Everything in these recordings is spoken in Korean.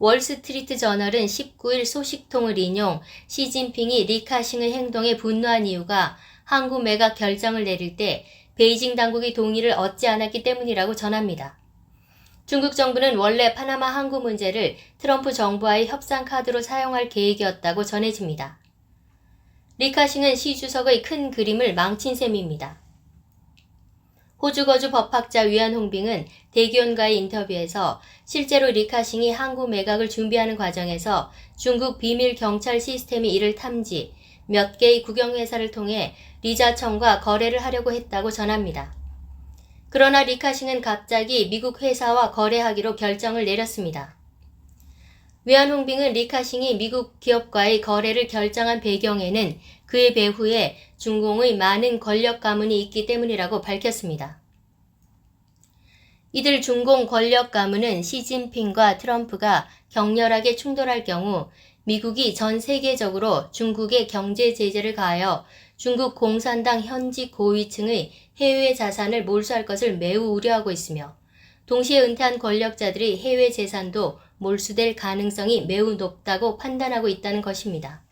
월스트리트 저널은 19일 소식통을 인용 시진핑이 리카싱의 행동에 분노한 이유가 항구 매각 결정을 내릴 때 베이징 당국의 동의를 얻지 않았기 때문이라고 전합니다. 중국 정부는 원래 파나마 항구 문제를 트럼프 정부와의 협상 카드로 사용할 계획이었다고 전해집니다. 리카싱은 시 주석의 큰 그림을 망친 셈입니다. 호주 거주 법학자 위안 홍빙은 대기원과의 인터뷰에서 실제로 리카싱이 항구 매각을 준비하는 과정에서 중국 비밀 경찰 시스템이 이를 탐지, 몇 개의 국영회사를 통해 리자청과 거래를 하려고 했다고 전합니다. 그러나 리카싱은 갑자기 미국 회사와 거래하기로 결정을 내렸습니다. 위안 홍빙은 리카싱이 미국 기업과의 거래를 결정한 배경에는 그의 배후에 중공의 많은 권력 가문이 있기 때문이라고 밝혔습니다. 이들 중공 권력 가문은 시진핑과 트럼프가 격렬하게 충돌할 경우 미국이 전 세계적으로 중국에 경제 제재를 가하여 중국 공산당 현직 고위층의 해외 자산을 몰수할 것을 매우 우려하고 있으며 동시에 은퇴한 권력자들의 해외 재산도 몰수될 가능성이 매우 높다고 판단하고 있다는 것입니다.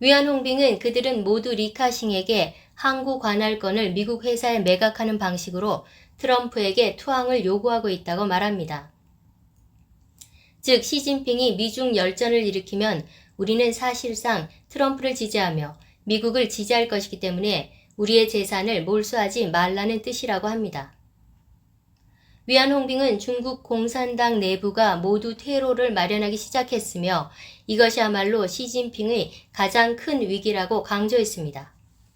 위안 홍빙은 그들은 모두 리카싱에게 항구 관할권을 미국 회사에 매각하는 방식으로 트럼프에게 투항을 요구하고 있다고 말합니다. 즉, 시진핑이 미중 열전을 일으키면 우리는 사실상 트럼프를 지지하며 미국을 지지할 것이기 때문에 우리의 재산을 몰수하지 말라는 뜻이라고 합니다. 위안 홍빙은 중국 공산당 내부가 모두 퇴로를 마련하기 시작했으며 이것이야말로 시진핑의 가장 큰 위기라고 강조했습니다.